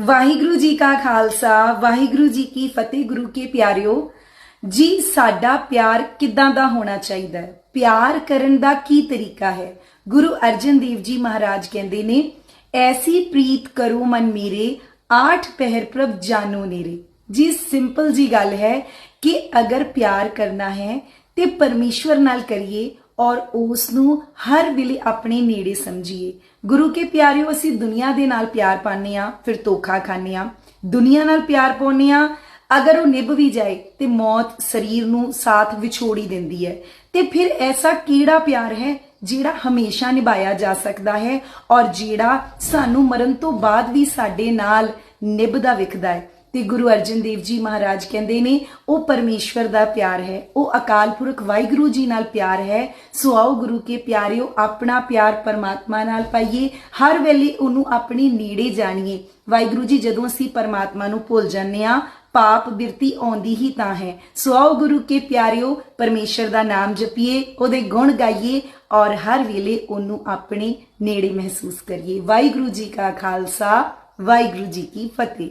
ਵਾਹਿਗੁਰੂ ਜੀ ਕਾ ਖਾਲਸਾ, ਵਾਹਿਗੁਰੂ ਜੀ ਕੀ ਫਤਿਹ, ਗੁਰੂ ਕੇ ਪਿਆਰਿਓ। ਜੀ, ਸਾਡਾ ਪਿਆਰ ਕਿੱਦਾਂ ਦਾ ਹੋਣਾ ਚਾਹੀਦਾ ਹੈ? ਪਿਆਰ ਕਰਨ ਦਾ ਕੀ ਤਰੀਕਾ ਹੈ? ਗੁਰੂ ਅਰਜਨ ਦੇਵ ਜੀ ਮਹਾਰਾਜ ਕਹਿੰਦੇ ਨੇ, ਐਸੀ ਪ੍ਰੀਤ ਕਰੋ ਮਨ ਮੇਰੇ, ਆਠ ਪਹਿਰ ਪ੍ਰਭ ਜਾਨੋ ਨੇਰੇ। ਜੀ, ਸਿੰਪਲ ਜੀ ਗੱਲ ਹੈ ਕਿ ਅਗਰ ਪਿਆਰ ਕਰਨਾ ਹੈ, ਤੇ ਪਰਮੇਸ਼ਵਰ ਨਾਲ ਕਰੀਏ ਔਰ ਉਸ ਨੂੰ ਹਰ ਵੇਲੇ ਆਪਣੇ ਨੇੜੇ ਸਮਝੀਏ। ਗੁਰੂ ਕੇ ਪਿਆਰਿਓ, ਅਸੀਂ ਦੁਨੀਆ ਦੇ ਨਾਲ ਪਿਆਰ ਪਾਉਂਦੇ ਆ ਫਿਰ ਧੋਖਾ ਖਾਂਦੇ ਆ ਦੁਨੀਆ ਨਾਲ ਪਿਆਰ ਪਾਉਂਦੇ ਆ ਅਗਰ ਉਹ ਨਿਭ ਵੀ ਜਾਏ, ਤੇ ਮੌਤ ਸਰੀਰ ਨੂੰ ਸਾਥ ਵਿਛੋੜੀ ਦਿੰਦੀ ਹੈ। ਤੇ ਫਿਰ ਐਸਾ ਕਿਹੜਾ ਪਿਆਰ ਹੈ, ਜਿਹੜਾ ਹਮੇਸ਼ਾ ਨਿਭਾਇਆ ਜਾ ਸਕਦਾ ਹੈ, ਔਰ ਜਿਹੜਾ ਸਾਨੂੰ ਮਰਨ ਤੋਂ ਬਾਅਦ ਵੀ ਸਾਡੇ ਨਾਲ ਨਿਭਦਾ ਵਿਖਦਾ ਹੈ? ਤੇ ਗੁਰੂ ਅਰਜਨ ਦੇਵ ਜੀ ਮਹਾਰਾਜ ਕਹਿੰਦੇ ਨੇ, ਉਹ ਪਰਮੇਸ਼ਵਰ ਦਾ ਪਿਆਰ ਹੈ, ਉਹ ਅਕਾਲ ਪੁਰਖ ਵਾਹਿਗੁਰੂ ਜੀ ਨਾਲ ਪਿਆਰ ਹੈ। ਸੋ ਆਓ ਗੁਰੂ ਕੇ ਪਿਆਰਿਓ, ਆਪਣਾ ਪਿਆਰ ਪਰਮਾਤਮਾ ਨਾਲ ਪਾਈਏ, ਹਰ ਵੇਲੇ ਉਹਨੂੰ ਆਪਣੇ ਨੇੜੇ ਜਾਣੀਏ। ਵਾਹਿਗੁਰੂ ਜੀ, ਜਦੋਂ ਅਸੀਂ ਪਰਮਾਤਮਾ ਨੂੰ ਭੁੱਲ ਜਾਂਦੇ ਆ ਪਾਪ ਬਿਰਤੀ ਆਉਂਦੀ ਹੀ ਤਾਂ ਹੈ। ਸੋ ਆਓ ਗੁਰੂ ਕੇ ਪਿਆਰਿਓ ਪਰਮੇਸ਼ਰ ਦਾ ਨਾਮ ਜਪੀਏ, ਉਹਦੇ ਗੁਣ ਗਾਈਏ ਔਰ ਹਰ ਵੇਲੇ ਉਹਨੂੰ ਆਪਣੇ ਨੇੜੇ ਮਹਿਸੂਸ ਕਰੀਏ। ਵਾਹਿਗੁਰੂ ਜੀ ਕਾ ਖਾਲਸਾ, ਵਾਹਿਗੁਰੂ ਜੀ ਕੀ ਫਤਿਹ।